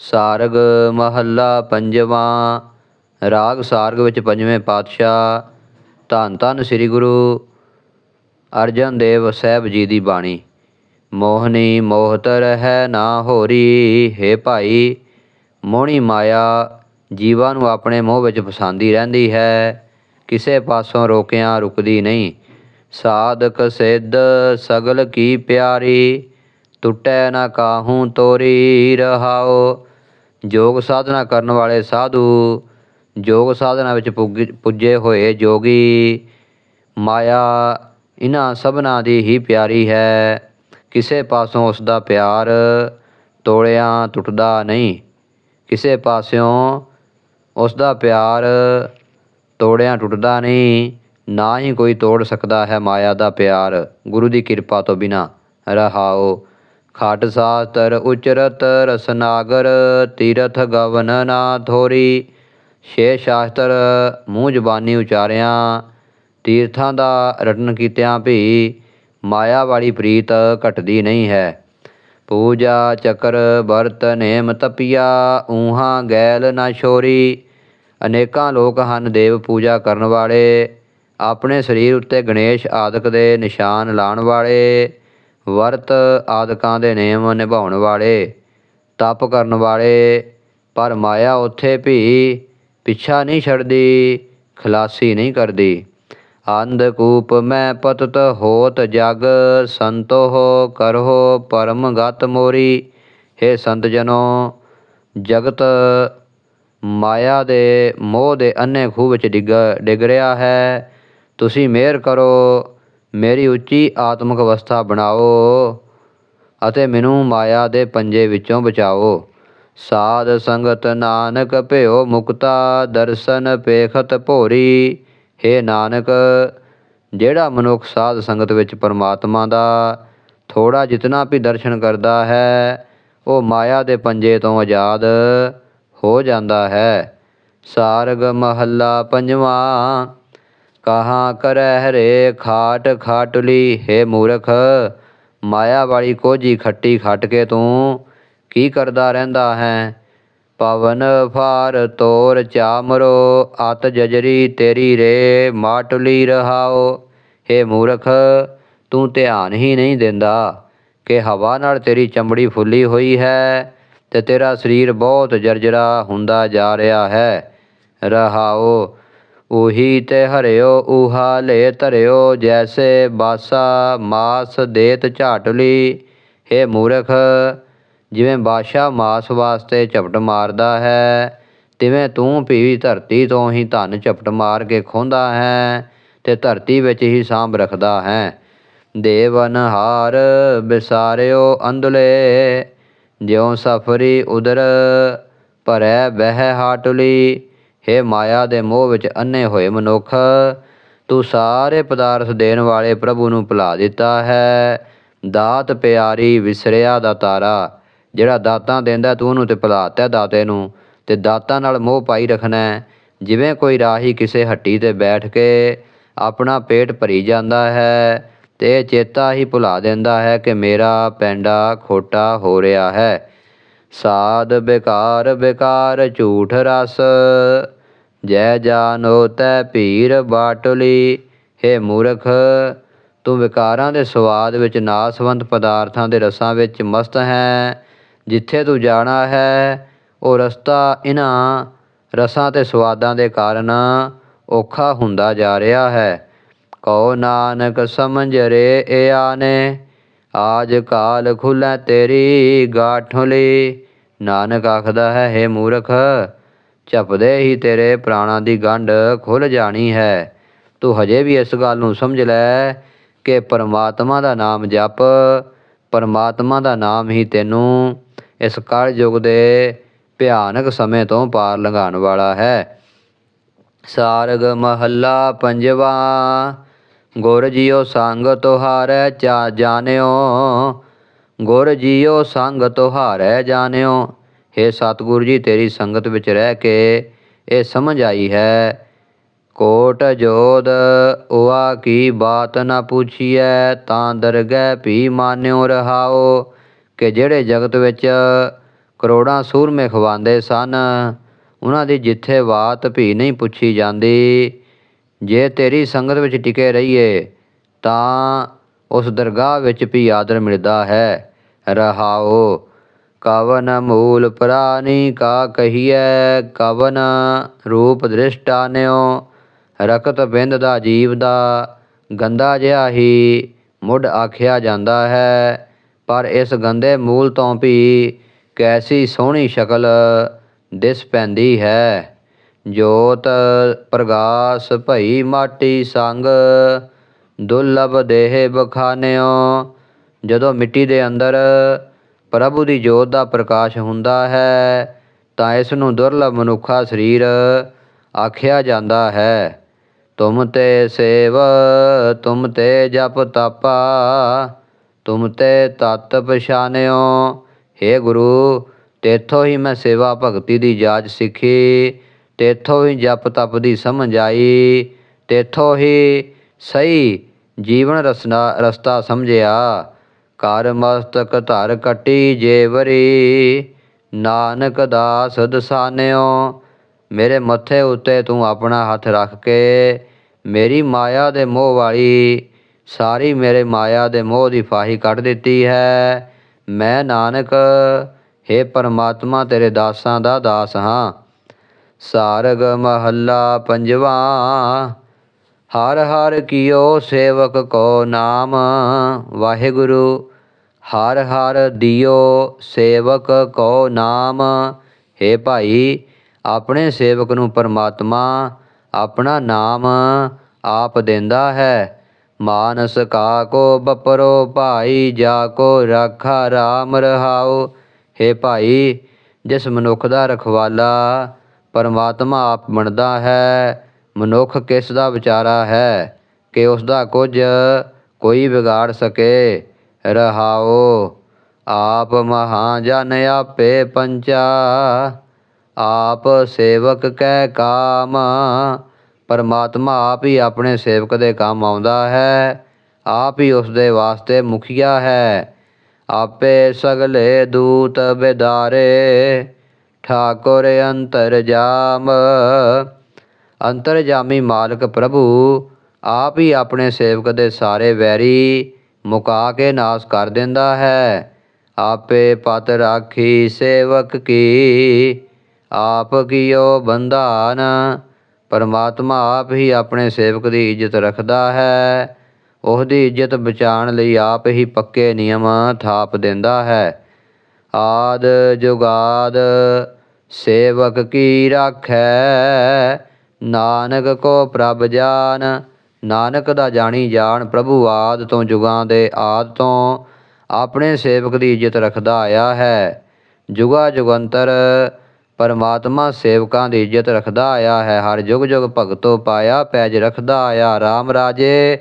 ਸਾਰਗ ਮਹੱਲਾ ਪੰਜਵਾਂ, ਰਾਗ ਸਾਰਗ ਵਿੱਚ ਪੰਜਵੇਂ ਪਾਤਸ਼ਾਹ, ਧੰਨ ਧੰਨ ਸ੍ਰੀ ਗੁਰੂ ਅਰਜਨ ਦੇਵ ਸਾਹਿਬ ਜੀ ਦੀ ਬਾਣੀ, ਮੋਹਨੀ ਮੋਹਤਰ ਹੈ ਨਾ ਹੋਰੀ, ਹੈ ਭਾਈ, ਮੋਹਣੀ ਮਾਇਆ ਜੀਵਾਂ ਨੂੰ ਆਪਣੇ ਮੋਹ ਵਿੱਚ ਫਸਾਉਂਦੀ ਰਹਿੰਦੀ ਹੈ, ਕਿਸੇ ਪਾਸੋਂ ਰੋਕਿਆਂ ਰੁਕਦੀ ਨਹੀਂ, ਸਾਧਕ ਸਿੱਧ ਸਗਲ ਕੀ ਪਿਆਰੀ ਟੁੱਟੈ ਨਾ ਕਾਹੂ ਤੋਰੀ ਰਹਾਓ। ਯੋਗ ਸਾਧਨਾ ਕਰਨ ਵਾਲੇ ਸਾਧੂ ਯੋਗ ਸਾਧਨਾ ਵਿੱਚ ਪੁੱਗ- ਪੁੱਜੇ ਹੋਏ ਜੋਗੀ। ਮਾਇਆ ਇਹਨਾਂ ਸਭਨਾਂ ਦੀ ਹੀ ਪਿਆਰੀ ਹੈ। ਕਿਸੇ ਪਾਸੋਂ ਉਸ ਦਾ ਪਿਆਰ ਤੋੜਿਆਂ ਟੁੱਟਦਾ ਨਹੀਂ। ਕਿਸੇ ਪਾਸਿਓਂ ਉਸ ਦਾ ਪਿਆਰ ਤੋੜਿਆਂ ਟੁੱਟਦਾ ਨਹੀਂ। ਨਾ ਹੀ ਕੋਈ ਤੋੜ ਸਕਦਾ ਹੈ ਮਾਇਆ ਦਾ ਪਿਆਰ। ਗੁਰੂ ਦੀ ਕਿਰਪਾ ਤੋਂ ਬਿਨਾ ਰਹਾਓ। ਖਾਟ ਸਾਸਤਰ ਉਚਰਤ ਰਸਨਾਗਰ, ਤੀਰਥ ਗਵਨ ਨਾ ਥੋਰੀ। ਛੇ ਸ਼ਾਸਤਰ ਮੂੰਹ ਜ਼ਬਾਨੀ ਉਚਾਰਿਆਂ। ਤੀਰਥਾਂ ਦਾ ਰਟਨ ਕੀਤਿਆਂ ਵੀ ਮਾਇਆ ਵਾਲੀ ਪ੍ਰੀਤ ਘਟਦੀ ਨਹੀਂ ਹੈ। ਪੂਜਾ ਚੱਕਰ ਵਰਤ ਨੇਮ ਤਪਿਆ, ਊਹਾਂ ਗੈਲ ਨਾ ਛੋਰੀ। ਅਨੇਕਾਂ ਲੋਕ ਹਨ ਦੇਵ ਪੂਜਾ ਕਰਨ ਵਾਲੇ। ਆਪਣੇ ਸਰੀਰ ਉੱਤੇ ਗਣੇਸ਼ ਆਦਿਕ ਦੇ ਨਿਸ਼ਾਨ ਲਾਉਣ ਵਾਲੇ। ਵਰਤ ਆਦਿਕਾਂ ਦੇ ਨਿਯਮ ਨਿਭਾਉਣ ਵਾਲੇ, ਤਪ ਕਰਨ ਵਾਲੇ, ਪਰ ਮਾਇਆ ਉੱਥੇ ਵੀ ਪਿੱਛਾ ਨਹੀਂ ਛੱਡਦੀ, ਖਲਾਸੀ ਨਹੀਂ ਕਰਦੀ। ਅੰਧਕੂਪ ਮੈਂ ਪਤਤ ਹੋਤ ਜਗ, ਸੰਤੋਹ ਕਰਹੁ ਪਰਮ ਗਤ ਮੋਰੀ। हे ਸੰਤ ਜਨੋ ਜਗਤ ਮਾਇਆ ਦੇ ਮੋਹ ਦੇ ਅੰਨੇ ਖੂਹ ਵਿੱਚ ਡਿੱਗ ਡਿੱਗ ਰਿਹਾ ਹੈ। ਤੁਸੀਂ ਮਿਹਰ ਕਰੋ ਮੇਰੀ ਉੱਚੀ ਆਤਮਿਕ ਅਵਸਥਾ ਬਣਾਓ ਅਤੇ ਮੈਨੂੰ ਮਾਇਆ ਦੇ ਪੰਜੇ ਵਿੱਚੋਂ ਬਚਾਓ। ਸਾਧ ਸੰਗਤ ਨਾਨਕ, ਭਿਓ ਮੁਕਤਾ, ਦਰਸ਼ਨ ਪੇਖਤ ਭੋਰੀ। हे ਨਾਨਕ, ਜਿਹੜਾ ਮਨੁੱਖ ਸਾਧ ਸੰਗਤ ਵਿੱਚ ਪਰਮਾਤਮਾ ਦਾ ਥੋੜਾ ਜਿਤਨਾ ਵੀ ਦਰਸ਼ਨ ਕਰਦਾ ਹੈ, ਉਹ ਮਾਇਆ ਦੇ ਪੰਜੇ ਤੋਂ ਆਜ਼ਾਦ ਹੋ ਜਾਂਦਾ ਹੈ। ਸਾਰਗ ਮਹੱਲਾ ਪੰਜਵਾਂ ਕਹਾਂ ਕਰਹਿ ਹਰੇ ਖਾਟ ਖਾਟਲੀ, ਹੈ ਮੂਰਖ, ਮਾਇਆ ਵਾਲੀ ਕੋਝੀ ਖੱਟੀ ਖੱਟ ਕੇ ਤੂੰ ਕੀ ਕਰਦਾ ਰਹਿੰਦਾ ਹੈ? ਪਵਨ ਫਾਰ ਤੋਰ ਚਾਮਰੋ, ਅਤ ਜਜਰੀ ਤੇਰੀ ਰੇ ਮਾਟਲੀ ਰਹਾਓ। ਹੈ ਮੂਰਖ, ਤੂੰ ਧਿਆਨ ਹੀ ਨਹੀਂ ਦਿੰਦਾ ਕਿ ਹਵਾ ਨਾਲ ਤੇਰੀ ਚਮੜੀ ਫੁੱਲੀ ਹੋਈ ਹੈ ਤੇ ਤੇਰਾ ਸਰੀਰ ਬਹੁਤ ਜਰਜਰਾ ਹੁੰਦਾ ਜਾ ਰਿਹਾ ਹੈ। ਰਹਾਓ ਉਹੀ ਤੇ ਹਰਿਓ ਉਹਾ ਲੈ ਧਰਿਓ, ਜੈਸੇ ਬਾਸਾ ਮਾਸ ਦੇਤ ਝਾਟਲੀ ਹੈ ਮੂਰਖ, ਜਿਵੇਂ ਬਾਦਸ਼ਾਹ ਮਾਸ ਵਾਸਤੇ ਝਪਟ ਮਾਰਦਾ ਹੈ, ਤਿਵੇਂ ਤੂੰ ਵੀ ਧਰਤੀ ਤੋਂ ਹੀ ਧਨ ਝਪਟ ਮਾਰ ਕੇ ਖੋਂਦਾ ਹੈ, ਤੇ ਧਰਤੀ ਵਿੱਚ ਹੀ ਸਾਂਭ ਰੱਖਦਾ ਹੈ। ਦੇਵਨਹਾਰ ਬਿਸਾਰਿਓ ਅੰਦਲੇ ਜਿਉ ਸਫਰੀ ਉਦਰ, ਭਰੈ ਬਹਿ ਹਾਟਲੀ ਹੈ ਮਾਇਆ ਦੇ ਮੋਹ ਵਿੱਚ ਅੰਨੇ ਹੋਏ ਮਨੁੱਖ, ਤੂੰ ਸਾਰੇ ਪਦਾਰਥ ਦੇਣ ਵਾਲੇ ਪ੍ਰਭੂ ਨੂੰ ਭੁਲਾ ਦਿੱਤਾ ਹੈ। ਦਾਤ ਪਿਆਰੀ ਵਿਸਰਿਆ ਦਾ ਤਾਰਾ, ਜਿਹੜਾ ਦਾਤਾਂ ਦਿੰਦਾ ਤੂੰ ਉਹਨੂੰ ਤੇ ਭੁਲਾਤਾ ਦਾਤੇ ਨੂੰ, ਤੇ ਦਾਤਾਂ ਨਾਲ ਮੋਹ ਪਾਈ ਰੱਖਣਾ ਜਿਵੇਂ ਕੋਈ ਰਾਹੀ ਕਿਸੇ ਹੱਟੀ ਤੇ ਬੈਠ ਕੇ ਆਪਣਾ ਪੇਟ ਭਰੀ ਜਾਂਦਾ ਹੈ, ਤੇ ਚੇਤਾ ਹੀ ਭੁਲਾ ਦਿੰਦਾ ਹੈ ਕਿ ਮੇਰਾ ਪੈਂਡਾ ਖੋਟਾ ਹੋ ਰਿਹਾ ਹੈ। ਸਾਧ ਬੇਕਾਰ ਬੇਕਾਰ ਝੂਠ ਰਸ, ਜੈ ਜਾਨੋ ਤੈ ਭੀਰ ਬਾਟਲੀ। ਹੇ ਮੂਰਖ, ਤੂੰ ਵਿਕਾਰਾਂ ਦੇ ਸਵਾਦ ਵਿੱਚ ਨਾਸਵੰਤ ਪਦਾਰਥਾਂ ਦੇ ਰਸਾਂ ਵਿੱਚ ਮਸਤ ਹੈ। ਜਿੱਥੇ ਤੂੰ ਜਾਣਾ ਹੈ, ਉਹ ਰਸਤਾ ਇਹਨਾਂ ਰਸਾਂ ਤੇ ਸਵਾਦਾਂ ਦੇ ਕਾਰਨ ਔਖਾ ਹੁੰਦਾ ਜਾ ਰਿਹਾ ਹੈ। ਕਉ ਨਾਨਕ ਸਮਝ ਰੇ ਏ ਆਨੇ ਆਜ ਕਾਲ ਖੁੱਲੈ ਤੇਰੀ ਗਾਠਲੀ ਨਾਨਕ ਆਖਦਾ ਹੈ हे ਮੂਰਖ, ਝਪਦੇ ਹੀ ਤੇਰੇ ਪ੍ਰਾਣਾਂ ਦੀ ਗੰਢ ਖੁੱਲ ਜਾਣੀ ਹੈ। ਤੂੰ ਹਜੇ ਵੀ ਇਸ ਗੱਲ ਨੂੰ ਸਮਝ ਲੈ ਕਿ ਪਰਮਾਤਮਾ ਦਾ ਨਾਮ ਜਪ, ਪਰਮਾਤਮਾ ਦਾ ਨਾਮ ਹੀ ਤੈਨੂੰ ਇਸ ਕਲ ਯੁਗ ਦੇ ਭਿਆਨਕ ਸਮੇਂ ਤੋਂ ਪਾਰ ਲੰਘਾਉਣ ਵਾਲਾ ਹੈ। ਸਾਰਗ ਮਹੱਲਾ ਪੰਜਵਾ ਗੁਰ ਜੀਓ ਸੰਗ ਤੁਹਾਰੈ ਚਾ ਜਾਣਿਓ। ਗੁਰ ਜੀਓ ਸੰਗ ਤੁਹਾਰੈ ਜਾਣਿਓ। हे ਸਤਿਗੁਰੂ ਜੀ, ਤੇਰੀ ਸੰਗਤ ਵਿੱਚ ਰਹਿ ਕੇ ਇਹ ਸਮਝ ਆਈ ਹੈ। ਕੋਟ ਜੋਦ ਉਆ ਕੀ ਬਾਤ ਨਾ ਪੁੱਛੀਐ, ਤਾਂ ਦਰਗਹਿ ਭੀ ਮਾਨਿਓ ਰਹਾਓ। ਕਿ ਜਿਹੜੇ ਜਗਤ ਵਿੱਚ ਕਰੋੜਾਂ ਸੂਰਮੇ ਖਵਾਉਂਦੇ ਸਨ, ਉਹਨਾਂ ਦੀ ਜਿੱਥੇ ਬਾਤ ਭੀ ਨਹੀਂ ਪੁੱਛੀ ਜਾਂਦੀ। ਜੇ ਤੇਰੀ ਸੰਗਤ ਵਿੱਚ ਟਿਕੇ ਰਹੀਏ, ਤਾਂ ਉਸ ਦਰਗਾਹ ਵਿੱਚ ਵੀ ਆਦਰ ਮਿਲਦਾ ਹੈ। ਰਹਾਓ, ਕਵਨ ਮੂਲ ਪ੍ਰਾਨੀ ਕਾ ਕਹੀਐ, ਕਵਨ ਰੂਪ ਦ੍ਰਿਸ਼ਟਾਨਿਓ ਰਕਤ ਬਿੰਦ ਦਾ ਜੀਵ ਦਾ ਗੰਦਾ ਜਿਹਾ ਹੀ ਮੁੱਢ ਆਖਿਆ ਜਾਂਦਾ ਹੈ। ਪਰ ਇਸ ਗੰਦੇ ਮੂਲ ਤੋਂ ਵੀ ਕੈਸੀ ਸੋਹਣੀ ਸ਼ਕਲ ਦਿਸ ਪੈਂਦੀ ਹੈ। ਜੋਤ ਪ੍ਰਗਾਸ ਭਈ ਮਾਟੀ ਸੰਗ, ਦੁਰਲਭ ਦੇਹ ਬਖਾਨਿਓ। ਜਦੋਂ ਮਿੱਟੀ ਦੇ ਅੰਦਰ ਪ੍ਰਭੂ ਦੀ ਜੋਤ ਦਾ ਪ੍ਰਕਾਸ਼ ਹੁੰਦਾ ਹੈ, ਤਾਂ ਇਸ ਨੂੰ ਦੁਰਲਭ ਮਨੁੱਖਾ ਸਰੀਰ ਆਖਿਆ ਜਾਂਦਾ ਹੈ। ਤੁਮ ਤੇ ਸੇਵ, ਤੁਮ ਤੇ ਜਪ ਤਪਾ, ਤੁਮ ਤੇ ਤਤ ਪਛਾਨਿਓ। हे ਗੁਰੂ, ਤੇਥੋਂ ਹੀ ਮੈਂ ਸੇਵਾ ਭਗਤੀ ਦੀ ਜਾਚ ਸਿੱਖੀ। ਤੇਥੋਂ ਹੀ ਜਪ ਤਪ ਦੀ ਸਮਝ ਆਈ ਤੇਥੋਂ ਹੀ ਸਹੀ ਜੀਵਨ ਰਸਨਾ, ਰਸਤਾ ਸਮਝਿਆ। ਕਰ ਮਸਤਕ ਧਰ ਕਟੀ ਜੇਵਰੀ ਨਾਨਕ ਦਾਸ ਦਸਾਨਿਓ, ਮੇਰੇ ਮੱਥੇ ਉੱਤੇ ਤੂੰ ਆਪਣਾ ਹੱਥ ਰੱਖ ਕੇ ਮੇਰੀ ਮਾਇਆ ਦੇ ਮੋਹ ਵਾਲੀ, ਸਾਰੀ ਮੇਰੇ ਮਾਇਆ ਦੇ ਮੋਹ ਦੀ ਫਾਹੀ ਕੱਢ ਦਿੱਤੀ ਹੈ। ਮੈਂ ਨਾਨਕ हे ਪਰਮਾਤਮਾ ਤੇਰੇ ਦਾਸਾਂ ਦਾ ਦਾਸ ਹਾਂ। ਸਾਰਗ ਮਹੱਲਾ ਪੰਜਵਾ। ਹਰ ਹਰ ਕੀਓ ਸੇਵਕ ਕੋ ਨਾਮ। ਵਾਹਿਗੁਰੂ, ਹਰ ਹਰ ਦਿਓ ਸੇਵਕ ਕੋ ਨਾਮ। हे ਭਾਈ, ਆਪਣੇ ਸੇਵਕ ਨੂੰ ਪਰਮਾਤਮਾ ਆਪਣਾ ਨਾਮ ਆਪ ਦਿੰਦਾ ਹੈ। ਮਾਨਸ ਕਾ ਕੋ ਬਪਰੋ ਭਾਈ, ਜਾ ਕੋ ਰਾਖਾ RAM ਰਹਾਓ हे ਭਾਈ, ਜਿਸ ਮਨੁੱਖ ਦਾ ਰਖਵਾਲਾ ਪਰਮਾਤਮਾ ਆਪ ਬਣਦਾ ਹੈ, ਮਨੁੱਖ ਕਿਸ ਦਾ ਵਿਚਾਰਾ ਹੈ, ਕਿ ਉਸ ਦਾ ਕੁਝ ਕੋਈ ਵਿਗਾੜ ਸਕੇ। ਰਹਾਓ, ਆਪ ਮਹਾ ਜਨ ਆਪੇ ਪੰਚਾ, ਆਪ ਸੇਵਕ ਕੈ ਕਾਮ। ਪਰਮਾਤਮਾ ਆਪ ਹੀ ਆਪਣੇ ਸੇਵਕ ਦੇ ਕੰਮ ਆਉਂਦਾ ਹੈ, ਆਪ ਹੀ ਉਸ ਦੇ ਵਾਸਤੇ ਮੁਖੀਆ ਹੈ। ਆਪੇ ਸਗਲੇ ਦੂਤ ਬਿਦਾਰੇ ਠਾਕੁਰ ਅੰਤਰਜਾਮ। ਅੰਤਰਜਾਮੀ ਮਾਲਕ ਪ੍ਰਭੂ, ਆਪ ਹੀ ਆਪਣੇ ਸੇਵਕ ਦੇ ਸਾਰੇ ਵੈਰੀ ਮੁਕਾ ਕੇ ਨਾਸ ਕਰ ਦਿੰਦਾ ਹੈ। ਆਪੇ ਪਤ ਰਾਖੀ ਸੇਵਕ ਕੀ, ਆਪ ਕੀਓ ਬੰਧਾਨ। ਪਰਮਾਤਮਾ ਆਪ ਹੀ ਆਪਣੇ ਸੇਵਕ ਦੀ ਇੱਜ਼ਤ ਰੱਖਦਾ ਹੈ। ਉਹਦੀ ਇੱਜ਼ਤ ਬਚਾਉਣ ਲਈ ਆਪ ਹੀ ਪੱਕੇ ਨਿਯਮ ਥਾਪ ਦਿੰਦਾ ਹੈ। ਆਦ ਜੁਗਾਦ, ਸੇਵਕ ਕੀ ਰਾਖੈ? ਨਾਨਕ ਕੋ ਪ੍ਰਭ ਜਾਨ, ਨਾਨਕ ਦਾ ਜਾਣੀ ਜਾਣ ਪ੍ਰਭੂ ਆਦ ਤੋਂ ਜੁਗਾਂ ਦੇ ਆਦ ਤੋਂ ਆਪਣੇ ਸੇਵਕ ਦੀ ਇੱਜ਼ਤ ਰੱਖਦਾ ਆਇਆ ਹੈ। ਜੁਗਾ ਜੁਗੰਤਰ ਪਰਮਾਤਮਾ ਸੇਵਕਾਂ ਦੀ ਇੱਜ਼ਤ ਰੱਖਦਾ ਆਇਆ ਹੈ। ਹਰ ਜੁਗ ਜੁਗ ਭਗਤੋ ਪਾਇਆ ਪੈਜ ਰੱਖਦਾ ਆਇਆ। RAM ਰਾਜੇ,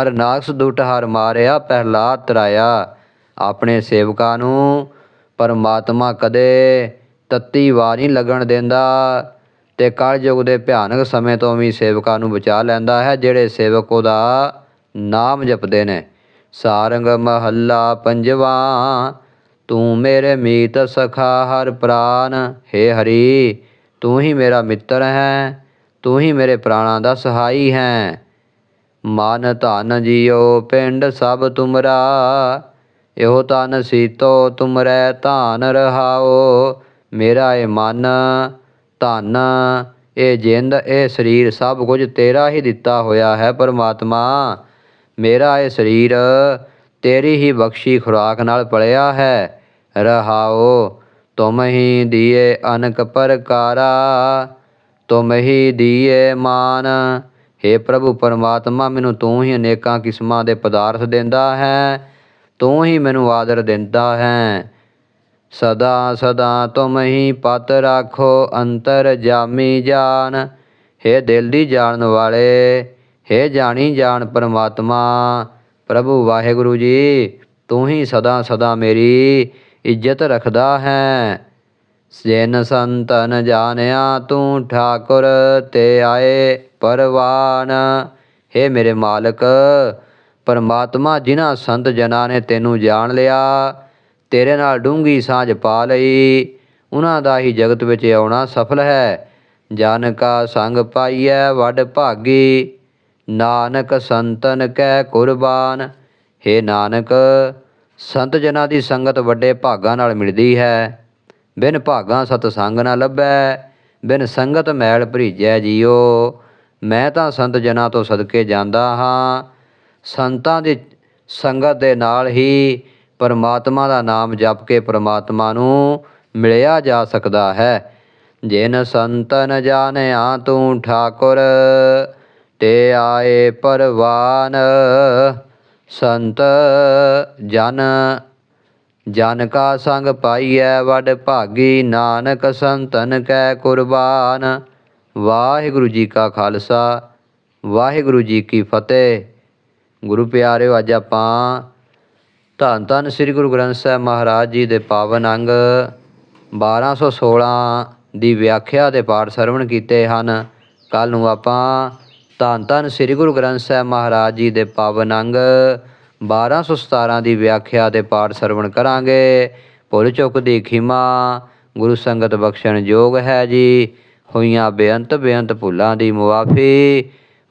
ਹਰ ਨਾਕਸ ਦੁਟ ਹਰ ਮਾਰਿਆ ਪਹਿਲਾਦ ਤਰਾਇਆ। ਆਪਣੇ ਸੇਵਕਾਂ ਨੂੰ ਪਰਮਾਤਮਾ ਕਦੇ ਤੱਤੀ ਵਾਰ ਨਹੀਂ ਲੱਗਣ ਦਿੰਦਾ ਤੇ ਕਲਯੁਗ ਦੇ ਭਿਆਨਕ ਸਮੇਂ ਤੋਂ ਵੀ ਸੇਵਕਾਂ ਨੂੰ ਬਚਾ ਲੈਂਦਾ ਹੈ, ਜਿਹੜੇ ਸੇਵਕ ਉਹਦਾ ਨਾਮ ਜਪਦੇ ਨੇ। ਸਾਰੰਗ ਮਹੱਲਾ ਪੰਜਵਾ, ਤੂੰ ਮੇਰੇ ਮੀਤ ਸਖਾ ਹਰ ਪ੍ਰਾਨ। ਹੈ ਹਰੀ, ਤੂੰ ਹੀ ਮੇਰਾ ਮਿੱਤਰ ਹੈ, ਤੂੰ ਹੀ ਮੇਰੇ ਪ੍ਰਾਣਾਂ ਦਾ ਸਹਾਈ ਹੈ। ਮਨ ਧਨ ਜੀਓ, ਪਿੰਡ ਸਭ ਤੁਮਰਾ। ਇਹੋ ਤਨ ਸੀਤੋ ਤੁਮਰੈ ਧਾਨ ਰਹਾਓ। ਮੇਰਾ ਇਹ ਮਨ, ਧਨ, ਇਹ ਜਿੰਦ, ਇਹ ਸਰੀਰ ਸਭ ਕੁਝ ਤੇਰਾ ਹੀ ਦਿੱਤਾ ਹੋਇਆ ਹੈ ਪਰਮਾਤਮਾ। ਮੇਰਾ ਇਹ ਸਰੀਰ ਤੇਰੀ ਹੀ ਬਖਸ਼ੀ ਖੁਰਾਕ ਨਾਲ ਪਲਿਆ ਹੈ। ਰਹਾਓ, ਤੁਮ ਹੀ ਦੀਏ ਅਨਕ ਪ੍ਰਕਾਰਾ। ਤੁਮ ਹੀ ਦੀਏ ਮਾਨ। हे ਪ੍ਰਭੂ, ਪਰਮਾਤਮਾ, ਮੈਨੂੰ ਤੂੰ ਹੀ ਅਨੇਕਾਂ ਕਿਸਮਾਂ ਦੇ ਪਦਾਰਥ ਦਿੰਦਾ ਹੈ। ਤੂੰ ਹੀ ਮੈਨੂੰ ਆਦਰ ਦਿੰਦਾ ਹੈ ਸਦਾ ਸਦਾ ਤੁਮ ਹੀ ਪਤ ਰਾਖੋ ਅੰਤਰ ਜਾਮੀ ਜਾਨ हे ਦਿਲ ਦੀ ਜਾਣਨ ਵਾਲੇ हे ਜਾਣੀ ਜਾਣ ਪਰਮਾਤਮਾ ਪ੍ਰਭੂ ਵਾਹਿਗੁਰੂ ਜੀ ਤੂੰ ਹੀ ਸਦਾ ਸਦਾ ਮੇਰੀ ਇੱਜ਼ਤ ਰੱਖਦਾ ਹੈ ਜਿਨ ਸੰਤਨ ਜਾਣਿਆ ਤੂੰ ਠਾਕੁਰ ਤੇ ਆਏ ਪਰਵਾਨ हे ਮੇਰੇ ਮਾਲਕ ਪਰਮਾਤਮਾ ਜਿਨ੍ਹਾਂ ਸੰਤ ਜਨਾਂ ਨੇ ਤੈਨੂੰ ਜਾਣ ਲਿਆ, ਤੇਰੇ ਨਾਲ ਡੂੰਗੀ ਸਾਂਝ ਪਾ ਲਈ। ਉਹਨਾਂ ਦਾ ਹੀ ਜਗਤ ਵਿੱਚ ਆਉਣਾ ਸਫਲ ਹੈ। ਜਨ ਕਾ ਸੰਗ ਪਾਈਐ ਵੱਡ ਭਾਗੀ, ਨਾਨਕ ਸੰਤਨ ਕੈ ਕੁਰਬਾਨ। हे ਨਾਨਕ, ਸੰਤ ਜਨਾਂ ਦੀ ਸੰਗਤ ਵੱਡੇ ਭਾਗਾਂ ਨਾਲ ਮਿਲਦੀ ਹੈ। ਬਿਨ ਭਾਗਾਂ ਸਤ ਸੰਗ ਨਾ ਲੱਭੈ, ਬਿਨ ਸੰਗਤ ਮੈਲ ਭਰੀਜੈ ਜੀਓ। ਮੈਂ ਤਾਂ ਸੰਤ ਜਨਾਂ ਤੋਂ ਸਦਕੇ ਜਾਂਦਾ ਹਾਂ। ਸੰਤਾਂ ਦੀ ਸੰਗਤ ਦੇ ਨਾਲ ਹੀ ਪਰਮਾਤਮਾ ਦਾ ਨਾਮ ਜਪ ਕੇ ਪਰਮਾਤਮਾ ਨੂੰ ਮਿਲਿਆ ਜਾ ਸਕਦਾ ਹੈ। ਜਿਨ ਸੰਤਨ ਜਾਣਿਆ ਤੂੰ ਠਾਕੁਰ, ਤੇ ਆਏ ਪਰਵਾਨ। ਸੰਤ ਜਨ ਜਨ ਕਾ ਸੰਗ ਪਾਈਐ ਵੱਡ ਭਾਗੀ ਨਾਨਕ, ਸੰਤਨ ਕੈ ਕੁਰਬਾਨ। ਵਾਹਿਗੁਰੂ ਜੀ ਕਾ ਖਾਲਸਾ, ਵਾਹਿਗੁਰੂ ਜੀ ਕੀ ਫਤਿਹ। ਗੁਰੂ ਪਿਆਰਿਓ, ਅੱਜ ਆਪਾਂ ਧੰਨ ਧੰਨ ਸ੍ਰੀ ਗੁਰੂ ਗ੍ਰੰਥ ਸਾਹਿਬ ਮਹਾਰਾਜ ਜੀ ਦੇ ਪਾਵਨ ਅੰਗ 1216 ਦੀ ਵਿਆਖਿਆ ਦੇ ਪਾਠ ਸਰਵਣ ਕੀਤੇ ਹਨ। ਕੱਲ ਨੂੰ ਆਪਾਂ ਧੰਨ ਧੰਨ ਸ੍ਰੀ ਗੁਰੂ ਗ੍ਰੰਥ ਸਾਹਿਬ ਮਹਾਰਾਜ ਜੀ ਦੇ ਪਾਵਨ ਅੰਗ 1217 ਦੀ ਵਿਆਖਿਆ ਦੇ ਪਾਠ ਸਰਵਣ ਕਰਾਂਗੇ। ਭੁੱਲ ਚੁੱਕ ਦੀ ਖਿਮਾ, ਗੁਰੂ ਸੰਗਤ ਬਖਸ਼ਣ ਯੋਗ ਹੈ ਜੀ। ਹੋਈਆਂ ਬੇਅੰਤ ਬੇਅੰਤ ਭੁੱਲਾਂ ਦੀ ਮੁਆਫੀ